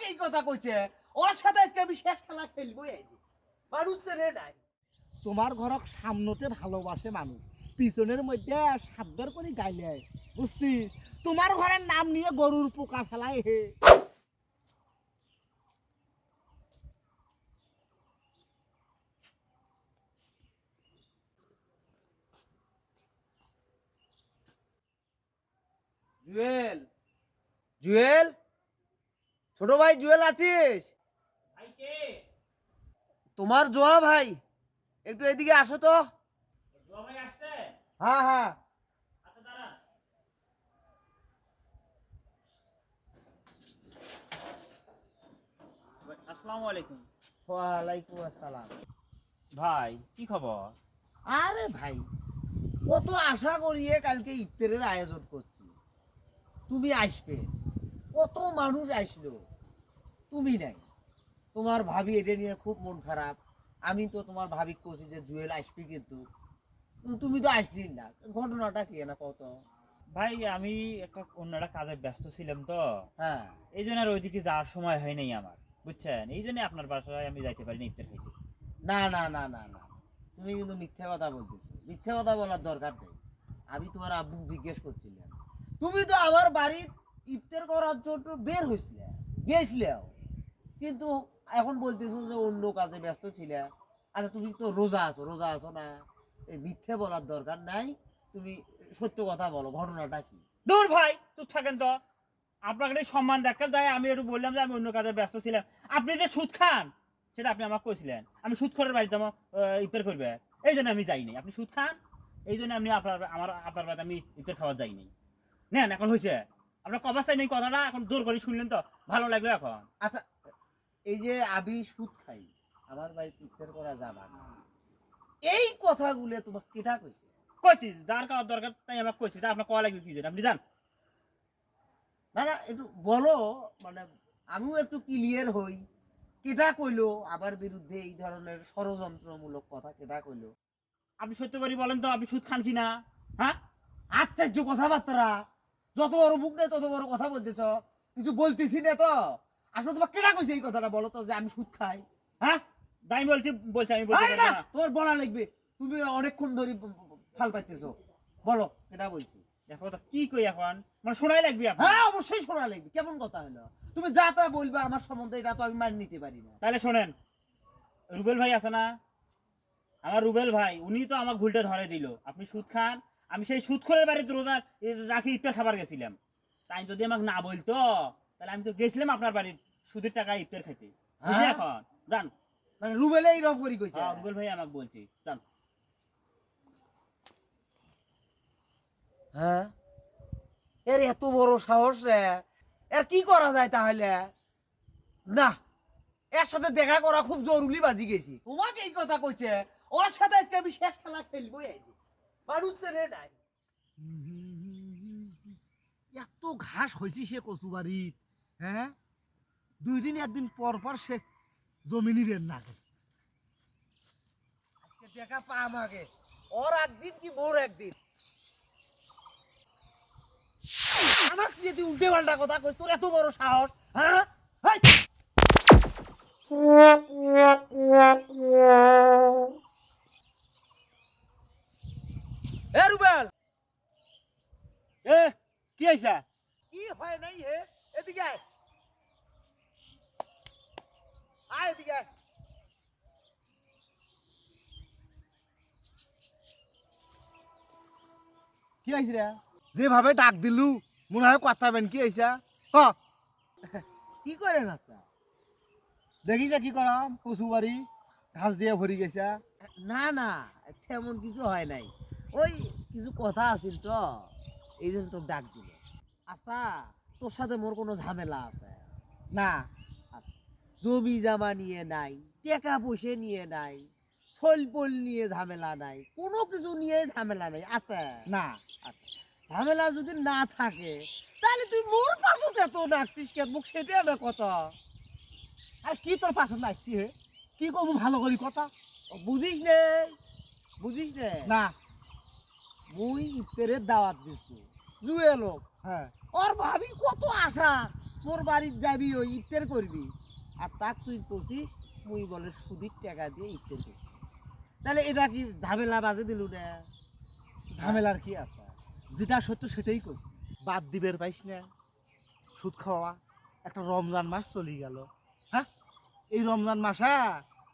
তোমাকে এই কথা কইছে। ওর সাথে আজকে আমি শেষ খেলা খেলব মানুষ রে নাই। তোমার ঘরক সামনতে ভালোবাসে মানুষ। পিছনের মধ্যে সাতবার করে গাইলে। বুঝছি? তোমার ঘরের নাম নিয়ে গরুর পোকা ফেলায় হে। জুয়েল। জুয়েল? ছোট ভাই জুয়েল আছিস? তোমার জোয়া ভাই একটু এদিকে আসো তো। হ্যাঁ হ্যাঁ। আসসালামু আলাইকুম। ওয়ালাইকুম আসসালাম। ভাই কি খবর? আরে ভাই কত আশা করিয়ে কালকে ইফতারের আয়োজন করছি। তুমি আসবে। কত মানুষ আসলো। তুমি নাই। তোমার ভাবি এটা নিয়ে খুব মন খারাপ। আমি তো তোমার ভাবি কছি যে জুয়েল আসবে কিন্তু। তুমি তো আসলি না। ঘটনাটা কি না কত? ভাই আমি একটা অন্য একটা কাজে ব্যস্ত ছিলাম তো। হ্যাঁ। এই জন্য আর ওইদিকে যাওয়ার সময় হয় নাই আমার বুঝছেন? এই জন্য আপনার বাসায় আমি যাইতে পারিনি ইফতার খাইতে। না না না না না। তুমি কিন্তু মিথ্যা কথা বলতেছো। মিথ্যা কথা বলার দরকার নেই। আমি তোমার আব্বু জিজ্ঞেস করছিলাম। তুমি তো আমার বাড়ি ইফতার করার জন্য বের হয়েছিলে গিয়েছিলে কিন্তু এখন বলতেছো যে অন্য কাজে ব্যস্ত ছিলে। আচ্ছা তুমি তো রোজা আছো রোজা আছো না। মিথ্যে বলার দরকার নাই। তুমি সত্য কথা বলো ঘটনাটা কি? দূর ভাই চুপ থাকেন তো। আপনাকে সম্মান দেখা যায় আমি একটু বললাম যে আমি অন্য কাজে ব্যস্ত ছিলাম। আপনি যে সুদ খান সেটা আপনি আমাকে কইছিলেন। আমি সুদ খরের বাড়ি যাব আহ, ইফতার করবে। এই জন্য আমি যাইনি। আপনি সুদ খান এই জন্য আমি আপনার আমার আপনার বাড়িতে আমি ইফতার খাওয়া যাইনি। নেন এখন হয়েছে আপনার কবার চাই নেই কথাটা এখন জোর করে শুনলেন তো ভালো লাগল এখন। আচ্ছা এই যে আমি সুদ খাই আমার বাড়িতে ইফতার করা যাবে না। এই কথাগুলো তোমাকে কেটা কইছে? কইছি যার খাওয়ার দরকার তাই আমাকে কইছি তা আপনার কয়া লাগবে কি জন্য? আপনি যান। না না একটু বলো মানে আমিও একটু ক্লিয়ার হই। কেটা কইলো? আমার বিরুদ্ধে এই ধরনের ষড়যন্ত্রমূলক কথা কেটা কইলো? আপনি সত্য করে বলেন তো আপনি সুদ খান কিনা? হ্যাঁ? আশ্চর্য কথাবার্তা। যত বড় মুখ নেই তত বড় কথা বলতেছ। কিছু বলতেছি না তো? আসলে তোমার কেটা কইছে এই কথাটা বলো তো যে আমি সুদ খাই? হ্যাঁ? তাই বলছি বলছি আমি পারব না, তোমার বলা লাগবে। তুমি অনেকক্ষণ ধরে ফাল পাইতেছো। বলো। কেটা বলছি? দেখো তো কি কই এখন? মানে শোনাই লাগবে হ্যাঁ অবশ্যই শোনা লাগবে। কেমন কথা হলো? তুমি যা তা বলবে আমার সম্বন্ধে এটা তো আমি মানি নিতে পারি না। তাহলে শোনেন রুবেল ভাই আছে না? আমার রুবেল ভাই উনি তো আমার ভুলটা ধরে দিল। আপনি সুদ খান। আমি সেই সুদ খোরের বাড়িতে রোজা রাখি ইফতার খাবার গেছিলাম। তাই যদি আমাকে না বলতো তাহলে আমি তো গেছিলাম আপনার বাড়ির সুদের টাকা ইফতার বুঝলি হ্যাঁ? এখন? যান মানে রুবেলে এইরকম করি কইছে। হ্যাঁ, রুবেল ভাই আমাকে বলছি। যান হ্যাঁ? এর এত বড় সাহস রে। এর কি করা যায় তাহলে? না এর সাথে দেখা করা খুব জরুরি বাজি গেছি। তোমাকে এই কথা কইছে। ওর সাথে আজকে আমি শেষ খেলা খেলব এই মানুষ রে নাই। এত ঘাস হয়েছি সে কচু বাড়িত হ্যাঁ? দুই দিন, একদিন পর পর সে জমিনির নাগে আজকে দেখা পা আমাকে ওর একদিন কি মোর একদিন? আমার যদি উল্টে পাল্টা কথা কইস, তোর এত বড় সাহস হ্যাঁ? এ কি কি হয় নাই হে? এদিকে আয়। আয় এদিকে। কি আইসি রে? যেভাবে ডাক দিলু মনে হয় কথা বেন কি আইসা হ। কি করে না? দেখি না কি করাম কচু বাড়ি ঘাস দিয়ে ভরি গেছা। না না তেমন কিছু হয় নাই। ওই কিছু কথা আছিল তো এই জন্য তোর ডাক দিল। আচ্ছা তোর সাথে মোর কোনো ঝামেলা আছে? না। জমি জামা নিয়ে নাই টাকা পয়সা নিয়ে নাই ছলপল নিয়ে ঝামেলা নাই কোনো কিছু নিয়ে ঝামেলা নাই আছে? না। আচ্ছা ঝামেলা যদি না থাকে তাহলে তুই মোর পাশত এত ডাকছিস কেন? মুখ সেটা আমার কথা। আর কি তোর পাশে নাচছি হে? কি করব ভালো করি কথা? বুঝিস নে? বুঝিস নে? না। মুই ইফতারের দাওয়াত দিছি। জুয়ে লোক। হ্যাঁ ওর ভাবি কত আশা মোর বাড়ির যাবি ওই ইফতার করবি আর তাক তুই পঁচিশ মুই বলে সুদির টাকা দিয়ে করবি তাহলে এটা কি ঝামেলা বাজে দিলু না? ঝামেলার কি আছে? যেটা সত্য সেটাই করছি বাদ দিবের পাইস না। সুদ খাওয়া। একটা রমজান মাস চলে গেল। হ্যাঁ? এই রমজান মাসে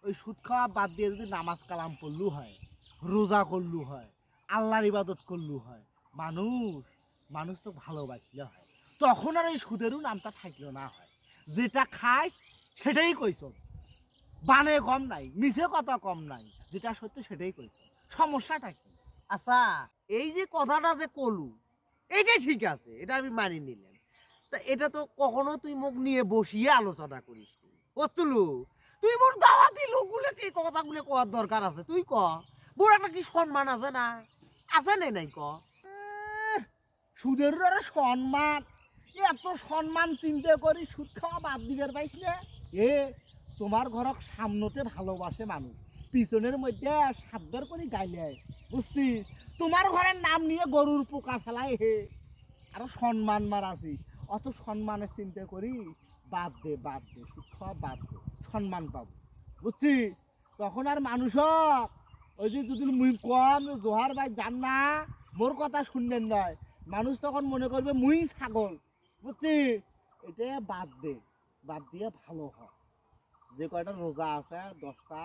ওই সুদ খাওয়া বাদ দিয়ে যদি নামাজ কালাম পড়লু হয়, রোজা করলু হয়, আল্লাহর ইবাদত করলু হয়, মানুষ মানুষ তো ভালোবাসলে হয়। তখন আর এই সুদেরও নামটা থাকল না হয়। যেটা খায় সেটাই কইস বানে কম নাই মিছে কথা কম নাই যেটা সত্য সেটাই কইস সমস্যাটা কি? আচ্ছা এই যে কথাটা যে কলু এটাই ঠিক আছে এটা আমি মানি নিলাম। তা এটা তো কখনো তুই মুখ নিয়ে বসিয়ে আলোচনা করিস বুঝতলু তুই মোর দাওয়াতি লোকগুলো কি কথাগুলো কোয়ার দরকার আছে তুই ক? মোর একটা কি সম্মান আছে না? আছে নাই নাই ক? সুদের সম্মান। এত সম্মান চিন্তা করি সুদ খাওয়া বাদ দিবার পাইস না। এ, তোমার ঘরক সামনতে ভালোবাসে মানুষ। পিছনের মধ্যে সাতবার করে গাইলে। বুঝছি? তোমার ঘরের নাম নিয়ে গরুর পোকা ফেলায় হে। আরও সম্মান মার আছি। অত সম্মানের চিন্তা করি, বাদ দে বাদ দে খাওয়া বাদ দে, সম্মান পাবো। বুঝছি? তখন আর মানুষ ওই যে যদি মুই কম জোহার ভাই জান না, মোর কথা শুনলেন নয়। মানুষ তখন মনে করবে মুই ছাগল। বুঝছি? এটা বাদ দে। বাদ দিয়ে ভালো হ যে কয়টা রোজা আছে, দশটা,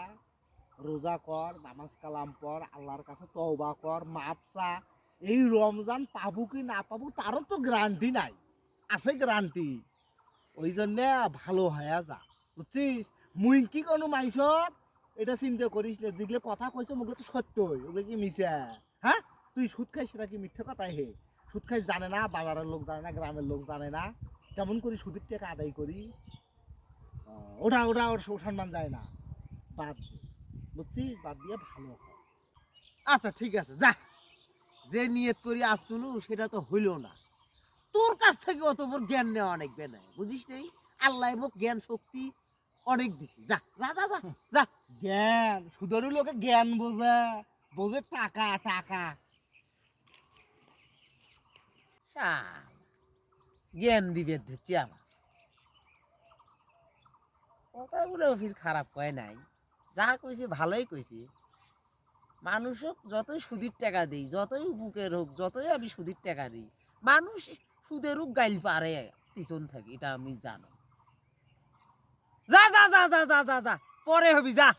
রোজা কর, নামাজ কালাম পর, আল্লাহর কাছে তওবা কর, মাপ চা। এই রমজান পাবো কি না পাবো, তারও তো গ্যারান্টি নাই। আছে গ্যারান্টি ওই জন্যে ভালো হয়ে যা। বুঝছিস? মুই কি কোনো মাইসব এটা চিন্তা করিস না, যেগুলো কথা কইছে ওগুলো তো সত্যই ওগুলো কি মিশা হ্যাঁ? তুই সুদ খাই সেটা কি মিথ্যে কথাই হে? সুদ খাই জানে না, বাজারের লোক জানে না, গ্রামের লোক জানে না। কেমন করি সুদের টাকা আদায় করি? ওটা ওটা ওর সম্মান যায় না। বাদ দে। বুঝছিস? বাদ দিয়ে ভালো হয়। আচ্ছা ঠিক আছে যা। যে নিয়ত করি আসছুনু সেটা তো হইল না। তোর কাছ থেকে অত মোর জ্ঞান নেওয়া অনেক বেনায় বুঝিস নেই? আল্লাহ মোক জ্ঞান শক্তি অনেক দিছি। যা যা যা যা যা। জ্ঞান সুদেরও লোকে জ্ঞান বোঝে। বোঝে টাকা টাকা। জ্ঞান ধরছি আমার কথাগুলো ফির খারাপ কয় নাই। যা কইছে ভালোই কইছে। মানুষ হোক যতই সুদির টাকা দিই, যতই বুকের হোক, যতই আমি সুদির টাকা দিই, মানুষ সুদের হোক গাইল পারে, পিছন থাকি, এটা আমি জানো। যা যা যা যা যা যা যা, পরে হবি, যা।